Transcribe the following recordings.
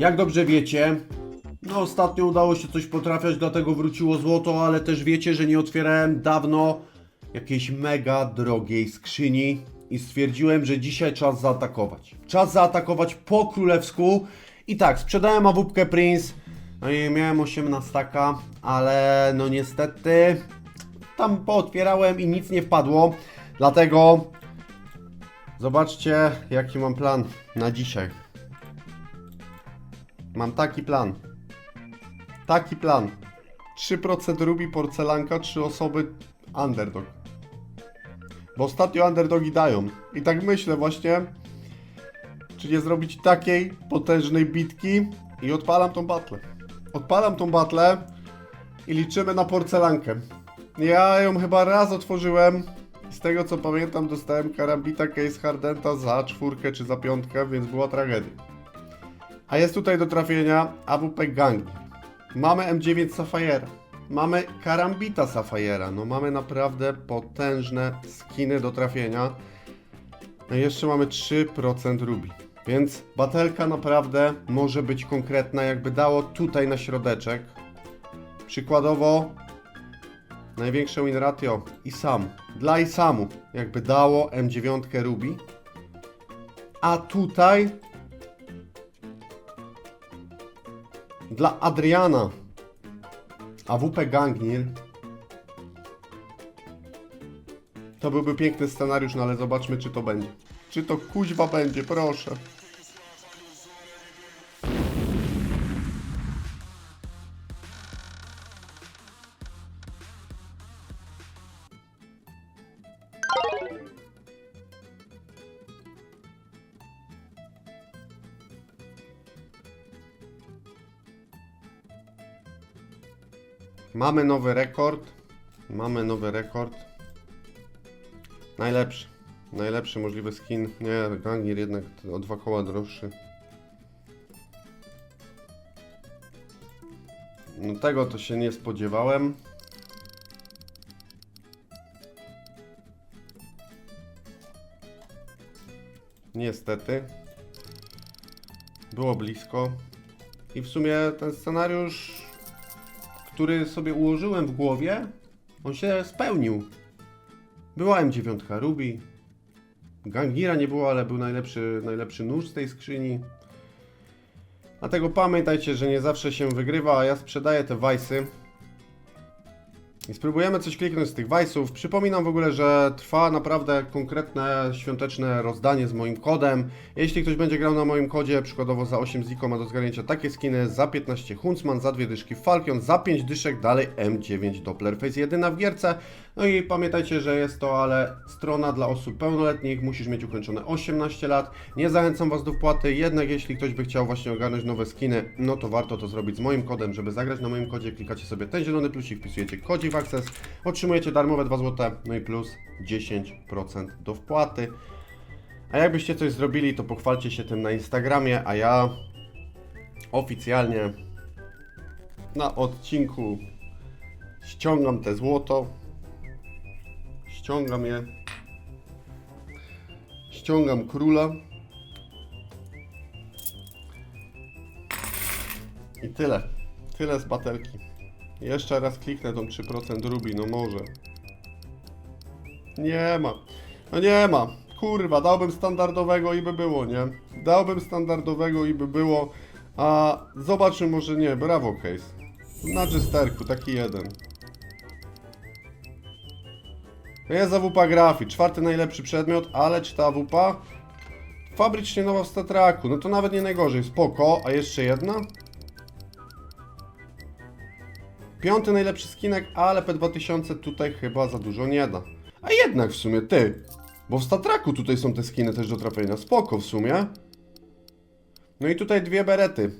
Jak dobrze wiecie, no ostatnio udało się coś potrafiać, dlatego wróciło złoto, ale też wiecie, że nie otwierałem dawno jakiejś mega drogiej skrzyni i stwierdziłem, że dzisiaj czas zaatakować. Czas zaatakować po królewsku i tak, sprzedałem awupkę Prince, no i miałem 18 staka, ale no niestety tam pootwierałem i nic nie wpadło, dlatego zobaczcie jaki mam plan na dzisiaj. Mam taki plan. Taki plan. 3% Ruby porcelanka, 3 osoby underdog. Bo ostatnio underdogi dają. I tak myślę właśnie, czy nie zrobić takiej potężnej bitki i odpalam tą batlę. Odpalam tą batlę i liczymy na porcelankę. Ja ją chyba raz otworzyłem. Z tego co pamiętam dostałem karambita Case Hardenta za czwórkę czy za piątkę, więc była tragedia. A jest tutaj do trafienia AWP Gangi. Mamy M9 Sapphire. Mamy Karambita Sapphire. No mamy naprawdę potężne skiny do trafienia. No i jeszcze mamy 3% Ruby. Więc batelka naprawdę może być konkretna, jakby dało tutaj na środeczek. Przykładowo największe win ratio Isam. Dla Isamu jakby dało M9 Ruby. A tutaj Dla Adriana AWP Gangnir To byłby piękny scenariusz, no ale zobaczmy czy to będzie. Czy to kuźwa będzie, proszę. Mamy nowy rekord. Mamy nowy rekord. Najlepszy. Najlepszy możliwy skin. Nie, Gangir jednak o dwa koła droższy. No tego to się nie spodziewałem. Niestety. Było blisko. I w sumie ten scenariusz który sobie ułożyłem w głowie, on się spełnił. Była M9 Ruby. Gangira nie było, ale był najlepszy, najlepszy nóż z tej skrzyni. Dlatego pamiętajcie, że nie zawsze się wygrywa, a ja sprzedaję te wajsy. I spróbujemy coś kliknąć z tych wajsów. Przypominam w ogóle, że trwa naprawdę konkretne świąteczne rozdanie z moim kodem. Jeśli ktoś będzie grał na moim kodzie, przykładowo za 8 ziko ma do zgarnięcia takie skiny, za 15 Huntsman, za 2 dyszki Falcon, za 5 dyszek dalej M9 Doppler Face jedyna w gierce. No i pamiętajcie, że jest to ale strona dla osób pełnoletnich, musisz mieć ukończone 18 lat. Nie zachęcam Was do wpłaty, jednak jeśli ktoś by chciał właśnie ogarnąć nowe skiny, no to warto to zrobić z moim kodem, żeby zagrać na moim kodzie, klikacie sobie ten zielony plusik, wpisujecie kodzik Access, otrzymujecie darmowe 2 zł, no i plus 10% do wpłaty. A jakbyście coś zrobili, to pochwalcie się tym na Instagramie, a ja oficjalnie na odcinku ściągam te złoto. Ściągam je. Ściągam króla. I tyle. Tyle z batelki. Jeszcze raz kliknę tą 3% rubi, no może. Nie ma. No nie ma. Kurwa, dałbym standardowego i by było, nie? Dałbym standardowego i by było. A zobaczmy może nie, brawo case. Na czysterku, taki jeden. To jest AWP grafii, czwarty najlepszy przedmiot, ale czy ta AWP? Fabrycznie nowa w Statraku, no to nawet nie najgorzej, spoko, a jeszcze jedna? Piąty najlepszy skinek, ale P2000 tutaj chyba za dużo nie da. A jednak w sumie, ty, bo w Statraku tutaj są te skiny też do trafienia, spoko w sumie. No i tutaj dwie berety.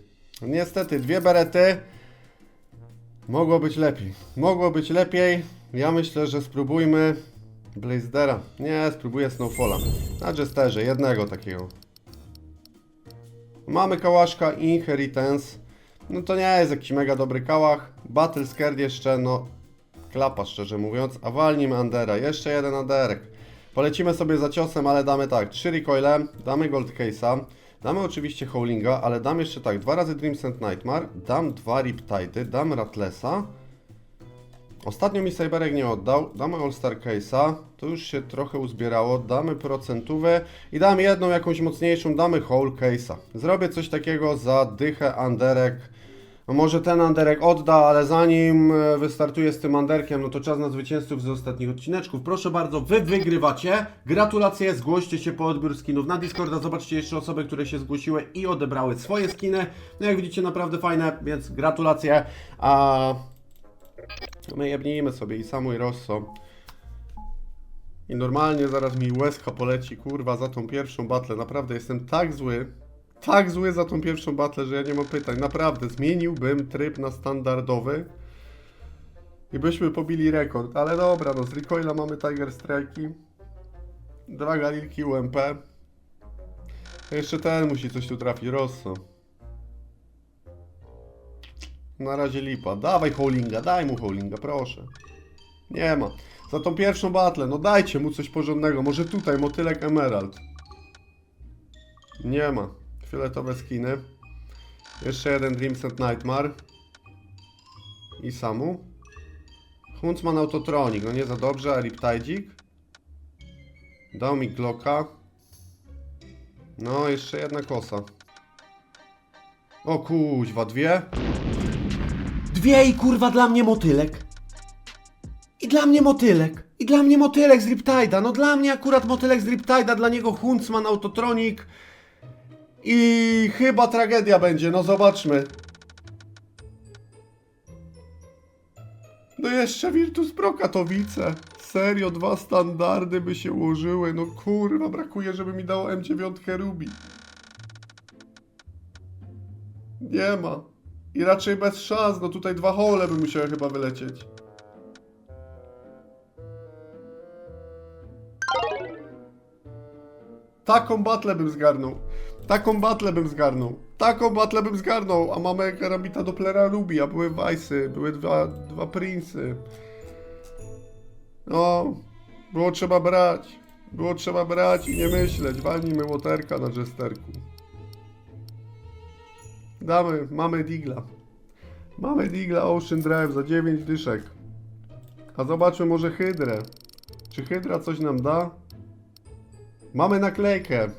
Niestety, dwie berety. Mogło być lepiej. Mogło być lepiej. Ja myślę, że spróbujmy Blazedera. Nie, spróbuję Snowfalla. Na Jesterze, jednego takiego. Mamy kałaszka Inheritance. No to nie jest jakiś mega dobry kałach. Battle Scared jeszcze, no... Klapa, szczerze mówiąc. A walnijmy Andera. Jeszcze jeden Anderek. Polecimy sobie za ciosem, ale damy tak. Trzy recoile, damy Gold Case'a. Damy oczywiście Howlinga, ale dam jeszcze tak, dwa razy Dreams and Nightmare, dam dwa Riptidy, dam Ratlesa. Ostatnio mi Cyberek nie oddał, damy All-Star Case'a, to już się trochę uzbierało, damy procentówę i dam jedną jakąś mocniejszą, damy Whole Case'a. Zrobię coś takiego za dychę Anderek. No może ten Anderek odda, ale zanim e, wystartuję z tym Anderkiem, no to czas na zwycięzców z ostatnich odcineczków. Proszę bardzo, wy wygrywacie. Gratulacje, zgłoście się po odbiór skinów na Discorda. Zobaczcie jeszcze osoby, które się zgłosiły i odebrały swoje skiny. No jak widzicie, naprawdę fajne, więc gratulacje. A my jebnijmy sobie i Samu i Rosso. I normalnie zaraz mi łezka poleci, kurwa, za tą pierwszą batlę. Naprawdę jestem tak zły, tak zły za tą pierwszą batlę, że ja nie mam pytań. Naprawdę, zmieniłbym tryb na standardowy i byśmy pobili rekord. Ale dobra, no z recoila mamy Tiger Strike'i, dwa galilki UMP. Jeszcze ten musi coś tu trafić, Rosso. Na razie lipa. Dawaj Howlinga, daj mu Howlinga, proszę. Nie ma. Za tą pierwszą batlę, no dajcie mu coś porządnego. Może tutaj, motylek Emerald. Nie ma. Fioletowe skiny. Jeszcze jeden Dreams and Nightmare. I Samu. Huntsman Autotronic, no nie za dobrze, a Riptidzik. Dał mi Glocka. No, jeszcze jedna kosa. O kuźwa, dwie? Dwie i kurwa dla mnie motylek. I dla mnie motylek. I dla mnie motylek z Riptida. No dla mnie akurat motylek z Riptida, dla niego Huntsman Autotronic. I chyba tragedia będzie, no zobaczmy. No jeszcze Virtus Pro Katowice. Serio, dwa standardy by się ułożyły. No kurwa, brakuje, żeby mi dało M9 Ruby. Nie ma. I raczej bez szans, no tutaj dwa hole by musiały chyba wylecieć. Taką batlę bym zgarnął. Taką batlę bym zgarnął. Taką batlę bym zgarnął. A mamy karabita Dopplera Ruby, a były Weissy, były dwa, dwa Prince'y. No, było trzeba brać. Było trzeba brać i nie myśleć. Walnijmy łoterka na jesterku. Damy, mamy Digla. Mamy Digla Ocean Drive za 9 dyszek. A zobaczmy może Hydrę. Czy Hydra coś nam da? Mamy naklejkę.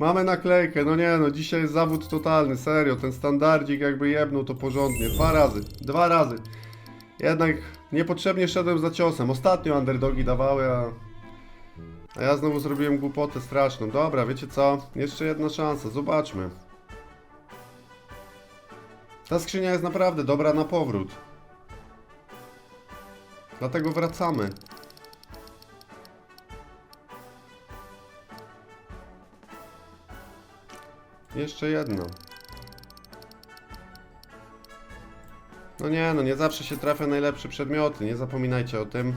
Mamy naklejkę. No nie no, dzisiaj jest zawód totalny, serio. Ten standardzik jakby jebnął to porządnie. Dwa razy. Dwa razy. Jednak niepotrzebnie szedłem za ciosem. Ostatnio underdogi dawały, a... A ja znowu zrobiłem głupotę straszną. Dobra, wiecie co? Jeszcze jedna szansa. Zobaczmy. Ta skrzynia jest naprawdę dobra na powrót. Dlatego wracamy. Jeszcze jedno. No nie, no nie zawsze się trafia najlepsze przedmioty, nie zapominajcie o tym.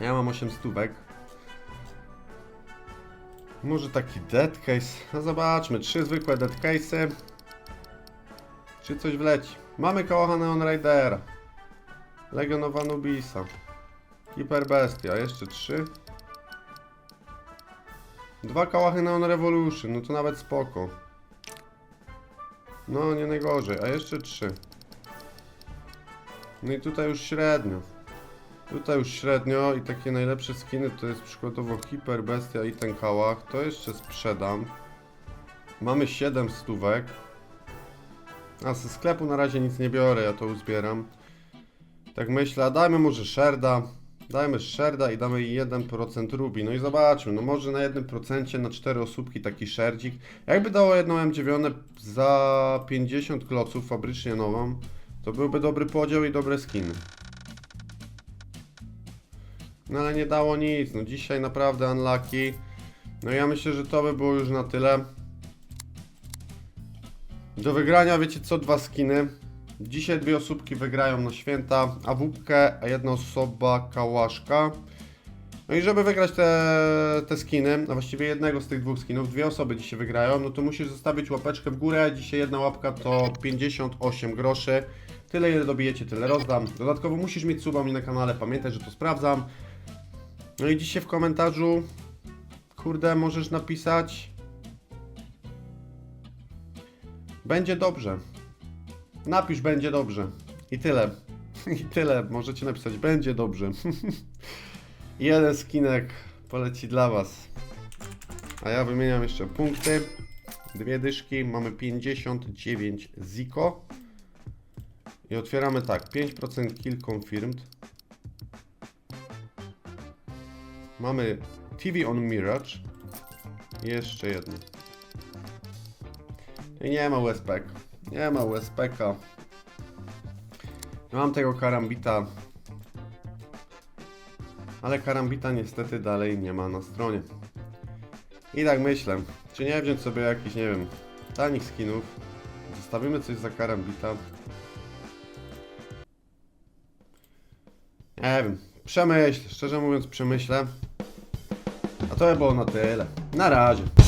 Ja mam 8 stówek. Może taki dead case? No zobaczmy, trzy zwykłe dead case'y. Czy coś wleci? Mamy kołacha Neon Ridera. Legion of Anubisa. Bestia, jeszcze trzy. Dwa kałachy Neon Revolution, no to nawet spoko. No, nie najgorzej, a jeszcze trzy. No i tutaj już średnio. Tutaj już średnio i takie najlepsze skiny to jest przykładowo Hyper Bestia i ten kałach. To jeszcze sprzedam. Mamy 7 stówek. A ze sklepu na razie nic nie biorę, ja to uzbieram. Tak myślę, dajmy może Sherda. Dajmy Sherda i damy 1% Ruby. No i zobaczmy, no może na 1% na 4 osóbki taki Sherdzik. Jakby dało jedną M9 za 50 kloców fabrycznie nową, to byłby dobry podział i dobre skiny. No ale nie dało nic, no dzisiaj naprawdę unlucky. No ja myślę, że to by było już na tyle. Do wygrania wiecie co, dwa skiny. Dzisiaj dwie osóbki wygrają na święta AWP, a jedna osoba kałaszka. No i żeby wygrać te, te skiny, a właściwie jednego z tych dwóch skinów, dwie osoby dzisiaj wygrają, no to musisz zostawić łapeczkę w górę. Dzisiaj jedna łapka to 58 groszy. Tyle ile dobijecie, tyle rozdam. Dodatkowo musisz mieć suba mi na kanale, pamiętaj, że to sprawdzam. No i dzisiaj w komentarzu, kurde, możesz napisać Będzie dobrze. Napisz będzie dobrze. I tyle. I tyle. Możecie napisać będzie dobrze. Jeden skinek poleci dla Was. A ja wymieniam jeszcze punkty. Dwie dyszki. Mamy 59 Ziko. I otwieramy tak. 5% kill confirmed. Mamy TV on Mirage. I jeszcze jedno. I nie ma USPK. Nie ma USPK. Mam tego karambita. Ale karambita niestety dalej nie ma na stronie. I tak myślę, czy nie wziąć sobie jakiś, nie wiem, tanich skinów. Zostawimy coś za karambita. Nie wiem, przemyśl, szczerze mówiąc przemyślę. A to by było na tyle. Na razie.